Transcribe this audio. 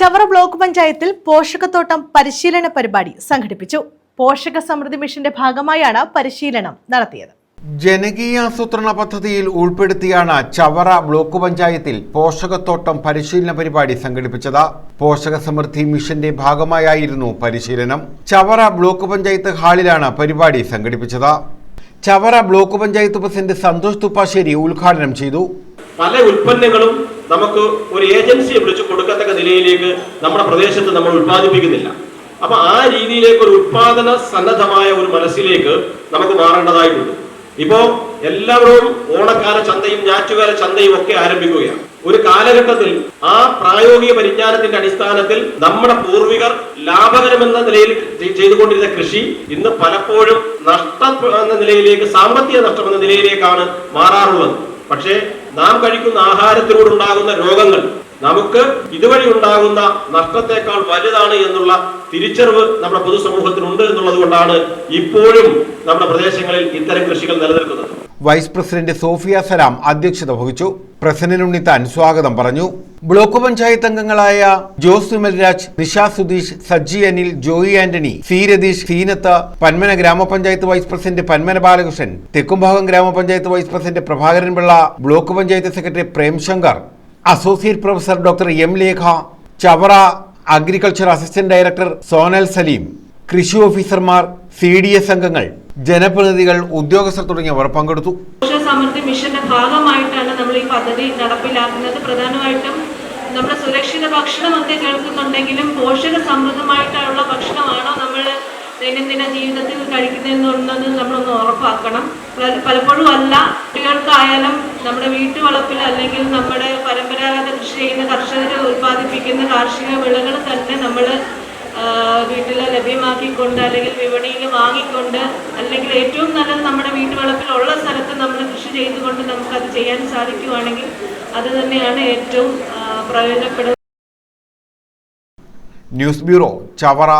Chavara block പഞ്ചായത്തിൽ പോഷകത്തോട്ടം പരിശീലന പരിപാടി സംഘടിപ്പിച്ചു. പോഷക സമൃദ്ധി മിഷന്റെ ഭാഗമായാണ് പരിശീലനം നടത്തിയത്. ജനകീയാസൂത്രണ പദ്ധതിയിൽ ഉൾപ്പെടുത്തിയാണ് ചവറ ബ്ലോക്ക് പഞ്ചായത്തിൽ പോഷകത്തോട്ടം പരിശീലന പരിപാടി സംഘടിപ്പിച്ചത്. പോഷക സമൃദ്ധി മിഷന്റെ ഭാഗമായായിരുന്നു പരിശീലനം. ചവറ ബ്ലോക്ക് പഞ്ചായത്ത് ഹാളിലാണ് പരിപാടി സംഘടിപ്പിച്ചത്. ചവറ ബ്ലോക്ക് പഞ്ചായത്ത് പ്രസിഡന്റ് സന്തോഷ് തുപ്പാശ്ശേരി ഉദ്ഘാടനം ചെയ്തു. പല ഉൽപ്പന്നങ്ങളും നമുക്ക് ഒരു ഏജൻസിയെ വിളിച്ചു കൊടുക്കത്തക്ക നിലയിലേക്ക് നമ്മുടെ പ്രദേശത്ത് നമ്മൾ ഉത്പാദിപ്പിക്കുന്നില്ല അപ്പൊ ആ രീതിയിലേക്ക് ഒരു ഉത്പാദന സന്നദ്ധമായ ഒരു മനസ്സിലേക്ക് നമുക്ക് മാറേണ്ടതായിട്ടുണ്ട്. ഇപ്പോ എല്ലാവരും ഓണക്കാല ചന്തയും ഞാറ്റുകാല ചന്തയും ഒക്കെ ആരംഭിക്കുകയാണ്. ഒരു കാലഘട്ടത്തിൽ ആ പ്രായോഗിക പരിജ്ഞാനത്തിന്റെ അടിസ്ഥാനത്തിൽ നമ്മുടെ പൂർവികർ ലാഭകരമെന്ന നിലയിൽ ചെയ്തുകൊണ്ടിരുന്ന കൃഷി ഇന്ന് പലപ്പോഴും നഷ്ടം എന്ന നിലയിലേക്ക് സാമ്പത്തിക നഷ്ടം എന്ന നിലയിലേക്കാണ് മാറാറുള്ളത്. പക്ഷേ നാം കഴിക്കുന്ന ആഹാരത്തിലൂടെ ഉണ്ടാകുന്ന രോഗങ്ങൾ നമുക്ക് ഇതുവഴി ഉണ്ടാകുന്ന നഷ്ടത്തെക്കാൾ വലുതാണ് എന്നുള്ള തിരിച്ചറിവ് നമ്മുടെ പൊതുസമൂഹത്തിനുണ്ട് എന്നുള്ളത് കൊണ്ടാണ് ഇപ്പോഴും നമ്മുടെ പ്രദേശങ്ങളിൽ ഇത്തരം കൃഷികൾ നിലനിൽക്കുന്നത്. വൈസ് പ്രസിഡന്റ് സോഫിയ സലാം അധ്യക്ഷത വഹിച്ചു. പ്രസന്നൻ ഉണ്ണിത്താൻ സ്വാഗതം പറഞ്ഞു. ബ്ലോക്ക് പഞ്ചായത്ത് അംഗങ്ങളായ ജോസ് വിമൽരാജ് നിഷ സുധീഷ് സജ്ജി അനിൽ ജോയി ആന്റണി സി രതീഷ് സീനത്ത് പന്മന ഗ്രാമപഞ്ചായത്ത് വൈസ് പ്രസിഡന്റ് പന്മന ബാലകൃഷ്ണൻ തെക്കുംഭാഗം ഗ്രാമപഞ്ചായത്ത് vice president Prabhakaran Pillai block panchayat secretary Premshankar associate professor doctor M Lekha Chavara agriculture assistant director zonal Saleem കൃഷി ഓഫീസർമാർ സി ഡി എസ് അംഗങ്ങൾ ജനപ്രതിനിധികൾ ഉദ്യോഗസ്ഥർ തുടങ്ങിയവർ പങ്കെടുത്തു. സമൃദ്ധി മിഷന്റെ ഭാഗമായിട്ടാണ് നമ്മൾ ഈ പദ്ധതി നടപ്പിലാക്കുന്നത്. പ്രധാനമായിട്ടും നമ്മുടെ സുരക്ഷിത ഭക്ഷണം ഒക്കെ കേൾക്കുന്നുണ്ടെങ്കിലും പോഷക സമൃദ്ധമായിട്ടുള്ള ഭക്ഷണമാണോ നമ്മൾ ദൈനംദിന ജീവിതത്തിൽ കഴിക്കുന്നതെന്നുള്ളത് നമ്മളൊന്ന് ഉറപ്പാക്കണം. പലപ്പോഴും അല്ല. കുട്ടികൾക്കായാലും നമ്മുടെ വീട്ടുവളപ്പിൽ അല്ലെങ്കിൽ നമ്മുടെ പരമ്പരാഗത കൃഷി ചെയ്യുന്ന കർഷകർ ഉൽപ്പാദിപ്പിക്കുന്ന കാർഷിക വിളകൾ തന്നെ നമ്മൾ വീട്ടിൽ ലഭ്യമാക്കിക്കൊണ്ട് അല്ലെങ്കിൽ വിപണിയിൽ വാങ്ങിക്കൊണ്ട് അല്ലെങ്കിൽ ഏറ്റവും നല്ലത് നമ്മുടെ വീട്ടുവളപ്പിലുള്ള സ്ഥലത്ത് നമ്മൾ കൃഷി ചെയ്തുകൊണ്ട് നമുക്കത് ചെയ്യാൻ സാധിക്കുവാണെങ്കിൽ അത് തന്നെയാണ് ഏറ്റവും പ്രയോജനപ്പെടുന്നത് ന്യൂസ് ബ്യൂറോ ചവറ